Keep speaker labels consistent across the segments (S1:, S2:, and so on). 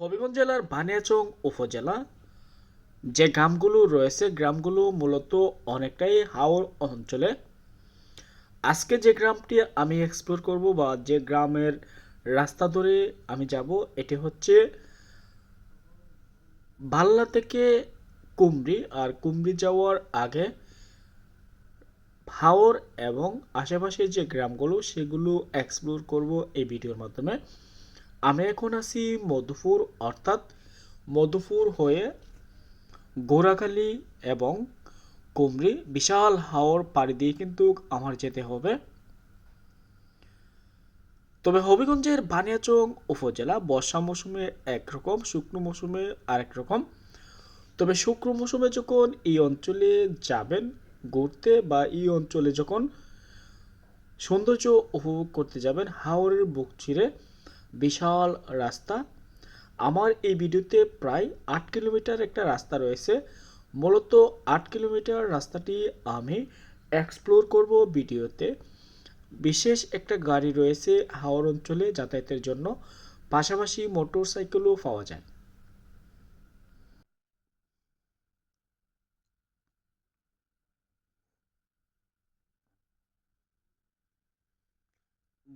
S1: হবিগঞ্জ জেলার বানিয়াচং উপজেলা, যে গ্রামগুলো রয়েছে, গ্রামগুলো মূলত অনেকটাই হাওর অঞ্চলে। আজকে যে গ্রামটি আমি এক্সপ্লোর করব বা যে গ্রামের রাস্তা ধরে আমি যাব, এটি হচ্ছে বাল্লা থেকে কুমরি আর কুমরি যাওয়ার আগে হাওর এবং আশেপাশে যে গ্রামগুলো, সেগুলো এক্সপ্লোর করব এই ভিডিওর মাধ্যমে। আমি এখন আছি মধুপুর, অর্থাৎ মধুপুর হয়ে গোরাখালী এবং কুমরি বিশাল হাওর পাড়ি দিয়ে কিন্তু আমার যেতে হবে। তবে হবিগঞ্জের বানিয়াচং উপজেলা বর্ষা মৌসুমে একরকম, শুকনো মৌসুমে আরেক রকম। তবে শুক্র মৌসুমে যখন এই অঞ্চলে যাবেন, ঘুরতে বা এই অঞ্চলে যখন সৌন্দর্য উপভোগ করতে যাবেন, হাওরের বুক চিরে বিশাল রাস্তা। আমার এই ভিডিওতে প্রায় আট কিলোমিটার একটা রাস্তা রয়েছে। মূলত আট কিলোমিটার রাস্তাটি আমি এক্সপ্লোর করব ভিডিওতে। বিশেষ একটা গাড়ি রয়েছে হাওড় অঞ্চলে যাতায়াতের জন্য। পাশাপাশি মোটর সাইকেলও পাওয়া যায়।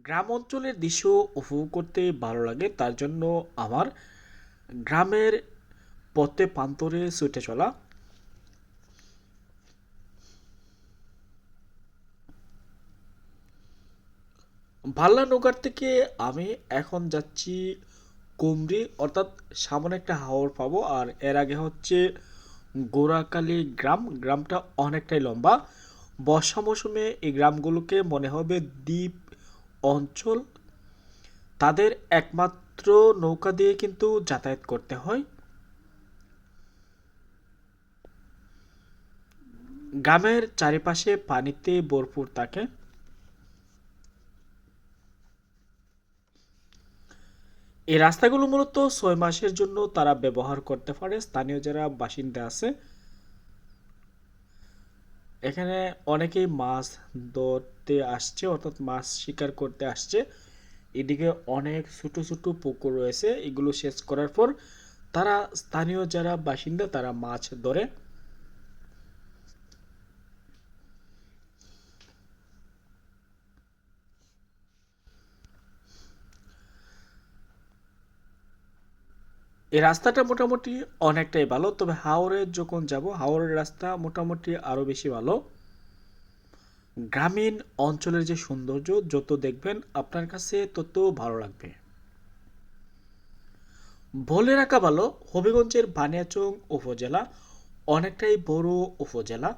S1: গ্রাম অঞ্চলের দৃশ্য উপভোগ করতে ভালো লাগে, তার জন্য আমার গ্রামের পথে প্রান্তরে ছুটে চলা। ভাল্লা নৌকার থেকে আমি এখন যাচ্ছি কুমরি অর্থাৎ সামনে একটা হাওর পাবো, আর এর আগে হচ্ছে গোরাকালী গ্রাম। গ্রামটা অনেকটাই লম্বা। বর্ষা মৌসুমে এই গ্রামগুলোকে মনে হবে দ্বীপ অঞ্চল, তাদের একমাত্র নৌকা দিয়ে কিন্তু যাতায়াত করতে হয়। গ্রামের চারিপাশে পানিতে ভরপুর থাকে। এই রাস্তাগুলো মূলত ছয় মাসের জন্য তারা ব্যবহার করতে পারে। স্থানীয় যারা বাসিন্দা আছে এখানে অনেকেই মাছ ধরতে আসছে, অর্থাৎ মাছ শিকার করতে আসছে। এদিকে অনেক ছোট ছোট পুকুর রয়েছে, এগুলো সেচ করার পর তারা স্থানীয় যারা বাসিন্দা তারা মাছ ধরে। এই রাস্তাটা মোটামুটি অনেকটাই ভালো, তবে হাওড়ে যখন যাব হাওড়ের রাস্তা মোটামুটি আরও বেশি ভালো। গ্রামীণ অঞ্চলের যে সৌন্দর্য, যত দেখবেন আপনার কাছে তত ভালো লাগবে। বলে রাখা ভালো, হবিগঞ্জের বানিয়াচং উপজেলা অনেকটাই বড় উপজেলা।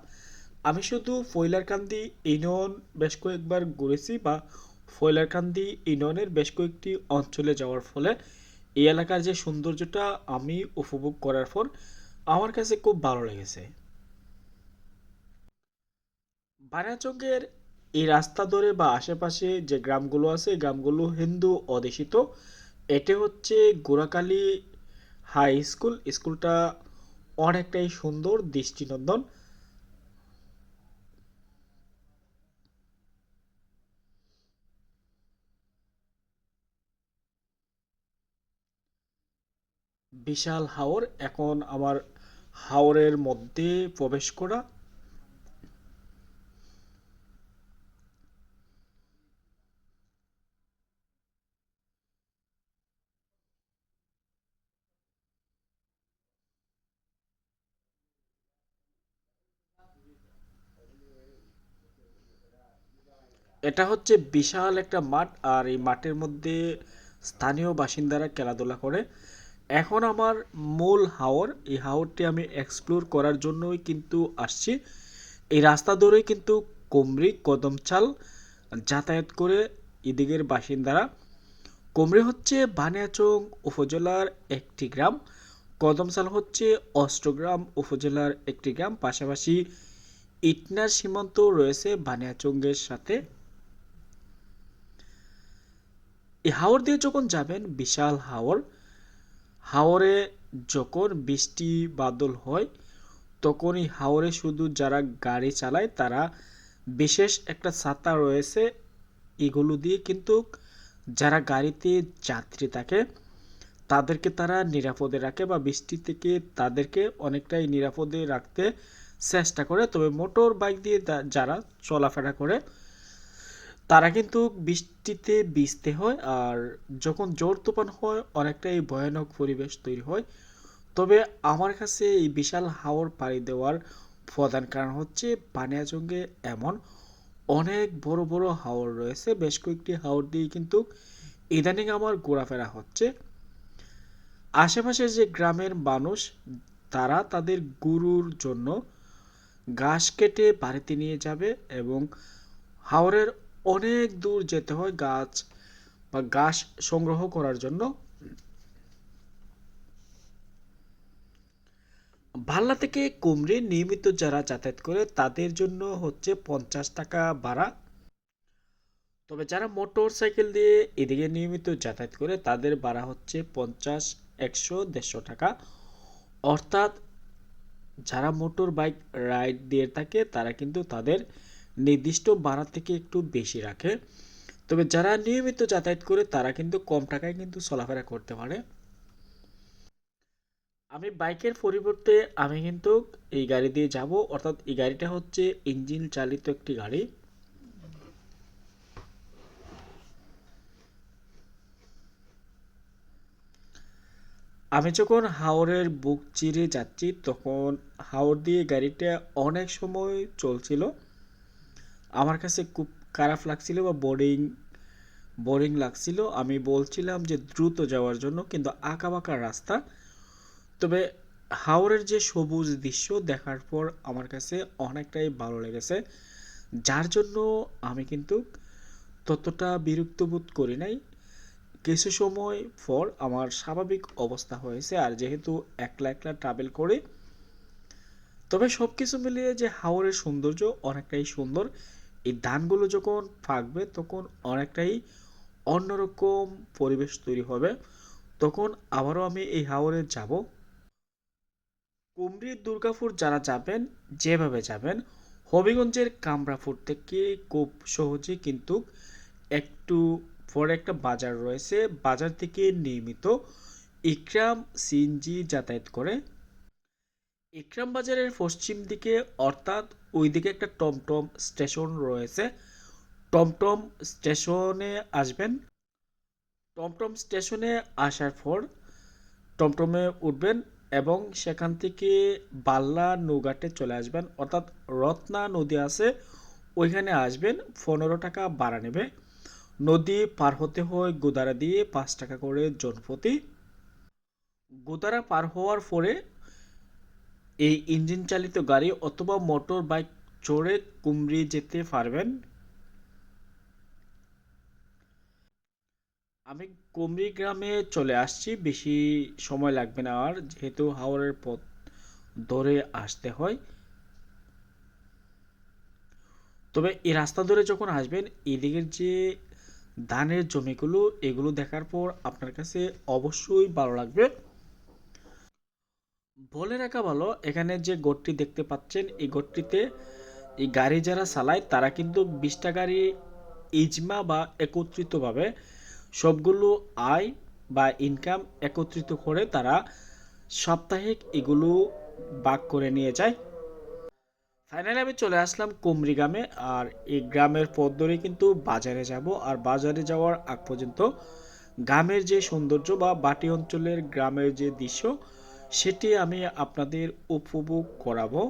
S1: আমি শুধু ফয়লারকান্দি ইউনিয়ন বেশ কয়েকবার ঘুরেছি বা ফয়লারকান্দি ইউনিয়নের বেশ কয়েকটি অঞ্চলে যাওয়ার ফলে এই এলাকার যে সৌন্দর্যটা আমি উপভোগ করার পর আমার কাছে খুব ভালো লেগেছে। বানিয়াচংয়ের এই রাস্তা ধরে বা আশেপাশে যে গ্রামগুলো আছে, গ্রামগুলো হিন্দু অধ্যুষিত এটি হচ্ছে গোরাকালী হাই স্কুল। স্কুলটা অনেকটাই সুন্দর, দৃষ্টিনন্দন। বিশাল হাওর, এখন আমার হাওরের মধ্যে প্রবেশ করা। এটা হচ্ছে বিশাল একটা মাঠ, আর এই মাঠের মধ্যে স্থানীয় বাসিন্দারা খেলাধুলা করে। এখন আমার মূল হাওর, এই হাওরটি আমি এক্সপ্লোর করার জন্যই কিন্তু আসছি। এই রাস্তা ধরেই কিন্তু কুমরি কদমচাল যাতায়াত করে এদিকের বাসিন্দারা। কুমরি হচ্ছে বানিয়াচং উপজেলার একটি গ্রাম কদমচাল হচ্ছে অষ্টগ্রাম উপজেলার একটি গ্রাম। পাশাপাশি ইটনার সীমান্ত রয়েছে বানিয়াচংয়ের সাথে। এই হাওর দিয়ে যখন যাবেন, বিশাল হাওর। হাওরে যখন বৃষ্টি বাদল হয় তখন এই হাওরে শুধু যারা গাড়ি চালায় তারা বিশেষ একটা ছাতা রয়েছে। এগুলো দিয়ে কিন্তু যারা গাড়িতে যাত্রী থাকে, তাদেরকে তারা নিরাপদে রাখে বা বৃষ্টি থেকে তাদেরকে অনেকটাই নিরাপদে রাখতে চেষ্টা করে। তবে মোটর বাইক দিয়ে যারা চলাফেরা করে তারা কিন্তু বৃষ্টিতে ভিজতে হয় আর যখন জোর তুফান হয়, অনেকটাই ভয়ানক পরিবেশ তৈরি হয়। তবে আমার কাছে এই বিশাল হাওর পাড়ি দেওয়ার প্রধান কারণ হচ্ছে বানিয়াচঙ্গে এমন অনেক বড় বড় হাওর রয়েছে। বেশ কয়েকটি হাওর দিয়ে কিন্তু ইদানিং আমার ঘোরাফেরা হচ্ছে। আশেপাশে যে গ্রামের মানুষ, তারা তাদের গরুর জন্য ঘাস কেটে বাড়িতে নিয়ে যাবে এবং হাওরের অনেক দূর যেতে হয় গাছ বা ঘাস সংগ্রহ করার জন্য। ভাল্লা থেকে কুমড়ি নিয়মিত যারা যাতায়াত করে, তাদের জন্য হচ্ছে পঞ্চাশ টাকা ভাড়া। তবে যারা মোটর সাইকেল দিয়ে এদিকে নিয়মিত যাতায়াত করে, তাদের ভাড়া হচ্ছে পঞ্চাশ, একশো, দেড়শো টাকা। অর্থাৎ যারা মোটর বাইক রাইড দিয়ে থাকে, তারা কিন্তু তাদের নির্দিষ্ট ভাড়া থেকে একটু বেশি রাখে। তবে যারা নিয়মিত যাতায়াত করে, তারা কিন্তু কম টাকায় কিন্তু চলাফেরা করতে পারে। আমি বাইকের পরিবর্তে, আমি কিন্তু এই গাড়ি দিয়ে যাব। অর্থাৎ এই গাড়িটা হচ্ছে ইঞ্জিন চালিত একটি গাড়ি। আমি যখন হাওরের বুক চিরে যাচ্ছি, তখন হাওর দিয়ে গাড়িটা অনেক সময় চলছিল। আমার কাছে খুব খারাপ লাগছিল বা বোরিং বোরিং লাগছিল। আমি বলছিলাম যে দ্রুত যাওয়ার জন্য, কিন্তু আঁকাবাঁকা রাস্তা। তবে হাওরের যে সবুজ দৃশ্য দেখার পর আমার কাছে অনেকটাই ভালো লেগেছে। যার জন্য আমি কিন্তু ততটা বিরক্ত বোধ করি নাই। কিছু সময় পর আমার স্বাভাবিক অবস্থা হয়েছে, আর যেহেতু একলা একলা ট্রাভেল করে, তবে সব কিছু মিলিয়ে যে হাওরের সৌন্দর্য অনেকটাই সুন্দর। এই ধানগুলো যখন পাকবে তখন অনেকটাই অন্যরকম পরিবেশ তৈরি হবে। তখন আবারও আমি এই হাওরে যাব। কুমড়ির দুর্গাপুর যারা যাবেন, যেভাবে যাবেন, হবিগঞ্জের কামরাপুর থেকে খুব সহজে কিন্তু একটু পরে একটা বাজার রয়েছে। বাজার থেকে নিয়মিত ইকরাম সিএনজি যাতায়াত করে। ইকরাম বাজারের পশ্চিম দিকে অর্থাৎ ওই দিকে একটা টমটম স্টেশন রয়েছে। টমটম স্টেশনে আসবেন। টমটম স্টেশনে আসার পর টমটমে উঠবেন এবং সেখান থেকে বাল্লা নৌঘাটে চলে আসবেন। অর্থাৎ রত্না নদী আছে, ওইখানে আসবেন। পনেরো টাকা ভাড়া নেবে। নদী পার হতে হয় গোদারা দিয়ে পাঁচ টাকা করে জনপ্রতি। গোদারা পার হওয়ার পরে এই ইঞ্জিন চালিত গাড়ি অথবা মোটর বাইক চড়ে কুমড়ি যেতে পারবেন। আমি কুমড়ি গ্রামে চলে আসছি, বেশি সময় লাগবে না আর, যেহেতু হাওড়ের পথ ধরে আসতে হয়। তবে এই রাস্তা ধরে যখন আসবেন, এদিকের যে ধানের জমিগুলো, এগুলো দেখার পর আপনার কাছে অবশ্যই ভালো লাগবে। বলে রাখা ভালো, এখানে যে গড়টি দেখতে পাচ্ছেন, এই গড়টিতে এই গাড়ি যারা চালায়, তারা কিন্তু বিশটা গাড়ি ইজমা বা একত্রিতভাবে সবগুলো আয় বা ইনকাম একত্রিত করে তারা সাপ্তাহিক এগুলো ভাগ করে নিয়ে যায়। ফাইনালি আমি চলে আসলাম কুমরি গ্রামে, আর এই গ্রামের পথ ধরে কিন্তু বাজারে যাব, আর বাজারে যাওয়ার আগ পর্যন্ত গ্রামের যে সৌন্দর্য বা বাটি অঞ্চলের গ্রামের যে দৃশ্য সেটি আমি আপনাদের উপভোগ করাবো।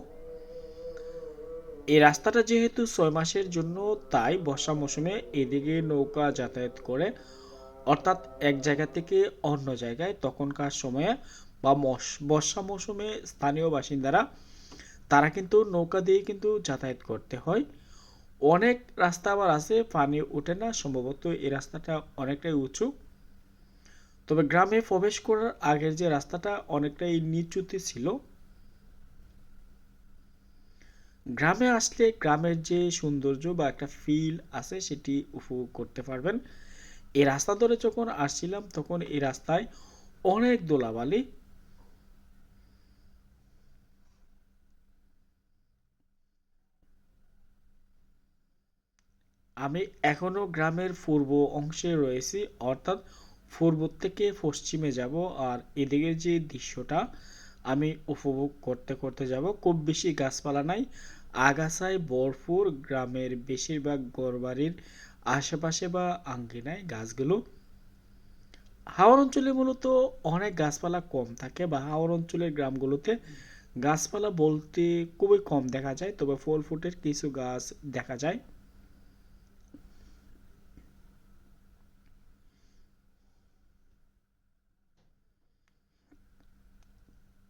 S1: এই রাস্তাটা যেহেতু ছয় মাসের জন্য, তাই বর্ষা মৌসুমে এদিকে নৌকা যাতায়াত করে, অর্থাৎ এক জায়গা থেকে অন্য জায়গায় তখনকার সময়ে বা বর্ষা মৌসুমে স্থানীয় বাসিন্দারা, তারা কিন্তু নৌকা দিয়ে কিন্তু যাতায়াত করতে হয়। অনেক রাস্তা আবার আছে, পানি ওঠে না, সম্ভবত এই রাস্তাটা অনেকটাই উঁচু। তবে গ্রামে প্রবেশ করার আগের যে রাস্তাটা অনেকটাই নিচুতে ছিল, গ্রামে আসলে গ্রামের যে সৌন্দর্য বা একটা ফিল আছে সেটি উপভোগ করতে পারবেন। এই রাস্তা ধরে যখন আসছিলাম তখন এই রাস্তায় অনেক দোলাবালি, আমি এখনও গ্রামের পূর্ব অংশে রয়েছি, অর্থাৎ পূর্ব থেকে পশ্চিমে যাব আর এদিকে যে দৃশ্যটা আমি উপভোগ করতে করতে যাব, খুব বেশি গাছপালা নাই। আগাছায় ভরপুর গ্রামের বেশিরভাগ ঘরবাড়ির আশেপাশে বা আঙ্গিনায় গাছগুলো। হাওর অঞ্চলে মূলত অনেক গাছপালা কম থাকে বা হাওর অঞ্চলের গ্রামগুলোতে গাছপালা বলতে খুবই কম দেখা যায়, তবে ফল ফুটের কিছু গাছ দেখা যায়।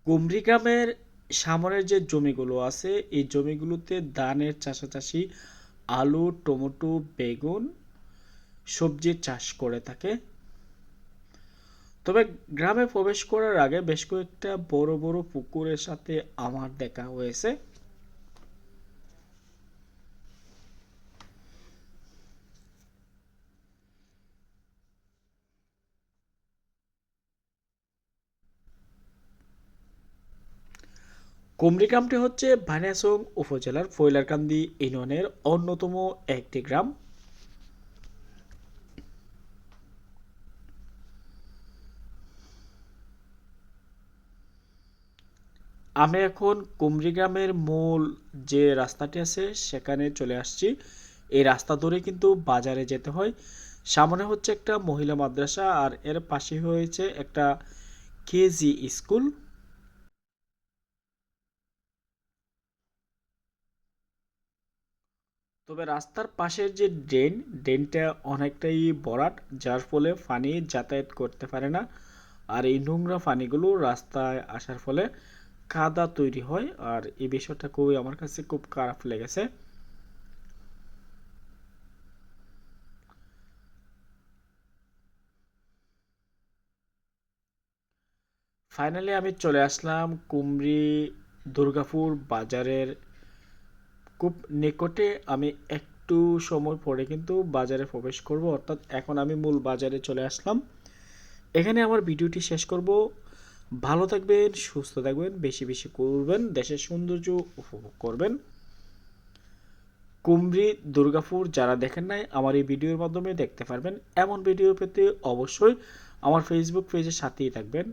S1: কুমরি গ্রামের সামনের যে জমিগুলো আছে, এই জমিগুলোতে ধানের চাষাচাষি আলু, টমেটো, বেগুন সবজির চাষ করে থাকে। তবে গ্রামে প্রবেশ করার আগে বেশ কয়েকটা বড় বড় পুকুরের সাথে আমার দেখা হয়েছে। কুমরি গ্রামটি হচ্ছে ভানিয়াসং উপজেলার ফৈলারকান্দি ইউনিয়নের অন্যতম একটি গ্রাম। আমি এখন কুমরি গ্রামের মূল যে রাস্তাটি আছে, সেখানে চলে আসছি। এই রাস্তা ধরে কিন্তু বাজারে যেতে হয়। সামনে হচ্ছে একটা মহিলা মাদ্রাসা আর এর পাশে হয়েছে একটা কেজি স্কুল। তবে রাস্তার পাশের যে ড্রেন, ড্রেনটা অনেকটাই বরাট, যার ফলে পানি যাতায়াত করতে পারে না। আর এই নোংরা পানিগুলো রাস্তায় আসার ফলে কাদা তৈরি হয়। আর এই বিষয়টা খুবই আমার কাছে খুব খারাপ লেগেছে। ফাইনালি আমি চলে আসলাম কুমরি দুর্গাপুর বাজারের খুব নিকটে আমি একটু সময় পরে কিন্তু বাজারে প্রবেশ করব। অর্থাৎ এখন আমি মূল বাজারে চলে আসলাম। এখানে আমার ভিডিওটি শেষ করব। ভালো থাকবেন, সুস্থ থাকবেন, বেশি বেশি করবেন, দেশের সৌন্দর্য উপভোগ করবেন। কুমরি দুর্গাপুর যারা দেখেন নাই, আমার এই ভিডিওর মাধ্যমে দেখতে পারবেন। এমন ভিডিও পেতে অবশ্যই আমার ফেসবুক পেজের সাথেই থাকবেন।